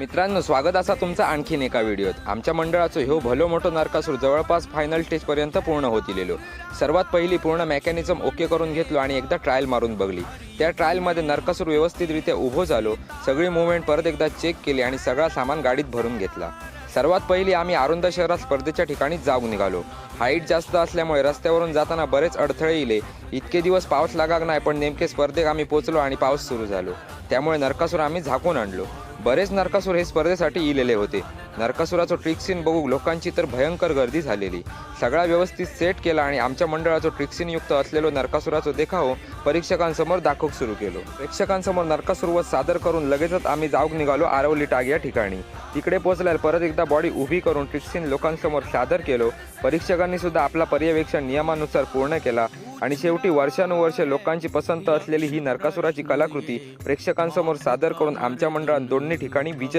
मित्रांनो स्वागत असा तुमचा आणखीन एका व्हिडिओत. आमच्या मंडळाचं ह्यो भलो मोठो नरकासूर जवळपास फायनल स्टेजपर्यंत पूर्ण होतीलेलो सर्वात पहिली पूर्ण मेकॅनिझम ओके करून घेतलो आणि एकदा ट्रायल मारून बघली. त्या ट्रायलमध्ये नरकासूर व्यवस्थितरित्या उभो झालो सगळी मुवमेंट परत एकदा चेक केली आणि सगळा सामान गाडीत भरून घेतला. सर्वात पहिली आम्ही आरुंदा शहरात स्पर्धेच्या ठिकाणी जाऊन निघालो. हाईट जास्त असल्यामुळे रस्त्यावरून जाताना बरेच अडथळे इले इतके दिवस पाऊस लागाक नाही पण नेमके स्पर्धेत आम्ही पोचलो आणि पाऊस सुरू झालो. त्यामुळे नरकासूर आम्ही झाकून आणलो. बरेच नरकासूर हे स्पर्धेसाठी इलेले होते. नरकासुराचं ट्रिक्सिन बघू लोकांची तर भयंकर गर्दी झालेली. सगळा व्यवस्थित सेट केला आणि आमच्या मंडळाचं ट्रिक्सिन युक्त असलेलो नरकासुराचं देखाव परीक्षकांसमोर दाखवूक सुरू केलो. प्रेक्षकांसमोर नरकासुरवत सादर करून लगेचच आम्ही जाऊक निघालो आरवली टाग या ठिकाणी. तिकडे पोहोचल्यावर परत एकदा बॉडी उभी करून ट्रिक्सिन लोकांसमोर सादर केलो. परीक्षकांनी सुद्धा आपला पर्यवेक्षण नियमानुसार पूर्ण केला. आणि शेवटी वर्षानुवर्षे लोकांची पसंत असलेली ही नरकासुराची कलाकृती प्रेक्षकांसमोर सादर करून आमच्या मंडळात दोन्ही ठिकाणी विजय